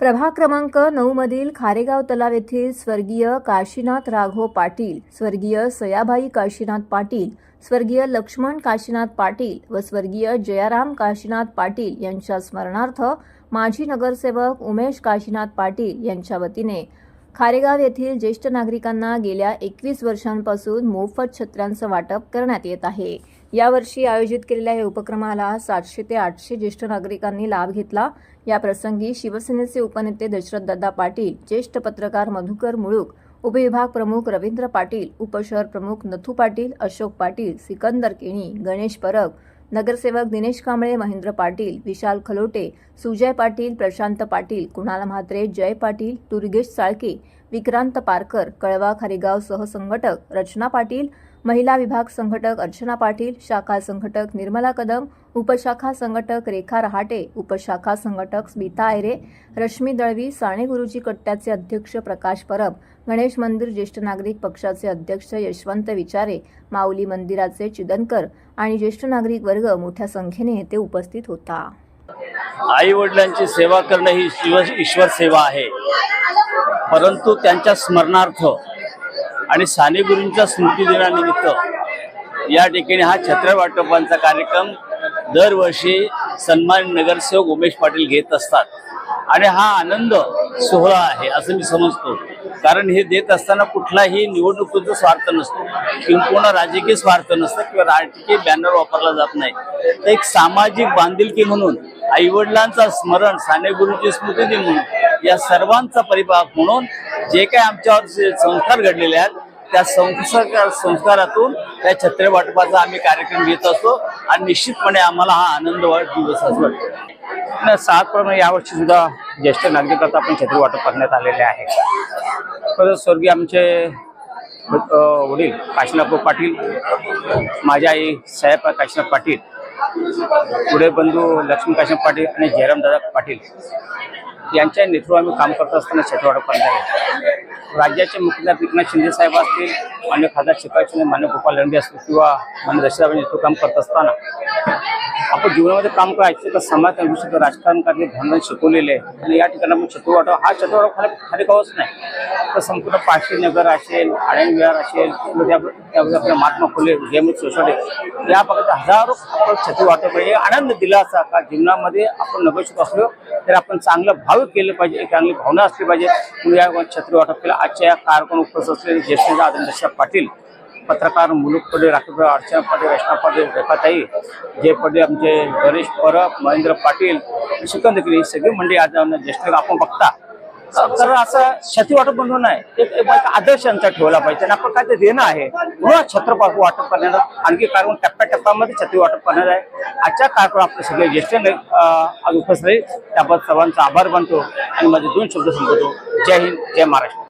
प्रभाग क्रमांक नऊमधील खारेगाव तलाव येथील स्वर्गीय काशीनाथ राघव पाटील स्वर्गीय सयाबाई काशीनाथ पाटील स्वर्गीय लक्ष्मण काशीनाथ पाटील व स्वर्गीय जयाराम काशीनाथ पाटील यांच्या स्मरणार्थ माजी नगरसेवक उमेश काशीनाथ पाटील यांच्या वतीने खारेगाव येथील ज्येष्ठ नागरिकांना गेल्या एकवीस वर्षांपासून मोफत छत्र्यांचं वाटप करण्यात येत आहे. यावर्षी आयोजित केलेल्या या उपक्रमाला सातशे ते आठशे ज्येष्ठ नागरिकांनी लाभ घेतला. या प्रसंगी शिवसेनेचे उपनेते दशरथदादा पाटील ज्येष्ठ पत्रकार मधुकर मुळूक उपविभाग प्रमुख रवींद्र पाटील उपशहर प्रमुख नथू पाटील अशोक पाटील सिकंदर केणी गणेश परब नगरसेवक दिनेश कांबळे महेंद्र पाटील विशाल खलोटे सुजय पाटील प्रशांत पाटील कुणाल म्हात्रे जय पाटील दुर्गेश साळके विक्रांत पारकर कळवा खारीगाव सहसंघटक रचना पाटील महिला विभाग संघटक अर्चना पाटील शाखा संघटक निर्मला कदम उपशाखा संघटक रेखा रहाटे उपशाखा संघटक स्मिता आयरे रश्मी दळवी साणे गुरुजी कट्ट्याचे अध्यक्ष प्रकाश परब गणेश मंदिर ज्येष्ठ नागरिक पक्षाचे अध्यक्ष यशवंत विचारे माऊली मंदिराचे चिदनकर आणि ज्येष्ठ नागरिक वर्ग मोठ्या संख्येने येथे उपस्थित होता. आई वडिलांची सेवा करणं ही ईश्वर सेवा आहे. परंतु त्यांच्या स्मरणार्थ आणि साने गुरूंच्या स्मृतिदिनानिमित्त या ठिकाणी हा छत्र वाटपांचा कार्यक्रम दरवर्षी सन्मान नगरसेवक उमेश पाटील घेत असतात. आणि हा आनंद सोहळा आहे असं मी समजतो. कारण हे देत असताना कुठलाही निवडणुकीचा स्वार्थ नसतो. किंवा राजकीय स्वार्थ नसतं किंवा राजकीय बॅनर वापरला जात नाही. तर एक सामाजिक बांधिलकी म्हणून आईवडिलांचा स्मरण साने गुरुची स्मृती दिन म्हणून या सर्वांचा परिपाक म्हणून जे काही आमच्यावर जे संस्कार घडलेले आहेत त्या संस्कार संस्कारातून त्या छत्रे वाटपाचा आम्ही कार्यक्रम घेत असतो आणि निश्चितपणे आम्हाला हा आनंद वाट दिवस वाटतो. सातप्रमाणे यावर्षी सुद्धा ज्येष्ठ नागरिकांचा आपण छत्री वाटप करण्यात आलेले आहे. परत स्वर्गीय आमचे वडील काशीनाथ पाटील माझ्या आई साहेब काशीनाथ पाटील पुढे बंधू लक्ष्मी काशीनाथ पाटील आणि जयरामदादा पाटील. यांच्या नेतृत्वा आम्ही काम करत असताना छटवाडा वाटप आहे राज्याचे मुख्यमंत्री एकनाथ शिंदे साहेब असतील मान्य खासदार शिकाय शिंदे मान्य गोपाल लंडे असतील किंवा मान्य दशरथ नेतृत्व काम करत असताना आपण जीवनामध्ये काम करायचं तर समाज विषय राजकारण करणे भांडण शिकवलेले आहे. आणि या ठिकाणी आपण छत्रवाटा हा छत्रवाटा खाली खाली गावच नाही. तर संपूर्ण पाचशे नगर असेल आळंद विहार असेल त्यामध्ये आपल्या महात्मा फुले जयमत सोसायटी या भागात हजारो आपण छत्री पाहिजे आनंद दिला असा का? जीवनामध्ये आपण नगरशिक असलो तर आपण चांगलं भाव केलं पाहिजे एक चांगली भावना असली पाहिजे. म्हणून या छत्री वाटप केलं. आजच्या या कार्यक्रम उपस्थित असलेले ज्येष्ठ आदरणीय पाटील पत्रकार मुलुक पडे राकेश अर्चना पाटील रचना पाटील रेखाताई जे पडे आमचे गणेश परब महेंद्र पाटील सिकंदगिरी ही सगळी मंडळी आज ज्येष्ठ आपण बघता. तर असं छत्री वाटप म्हणून नाही एक आदर्श यांचा ठेवला पाहिजे. आणि आपण काय ते देणं आहे. पुन्हा छत्रपा वाटप करण्याचा आणखी कार्यक्रम टप्प्याटप्प्यामध्ये छत्री वाटप करणार आहे. आजच्या कार्यक्रम आपले सगळे ज्येष्ठ उपस्थित त्याबद्दल सर्वांचा आभार मानतो आणि माझे दोन शब्द संपवतो. जय हिंद जय महाराष्ट्र.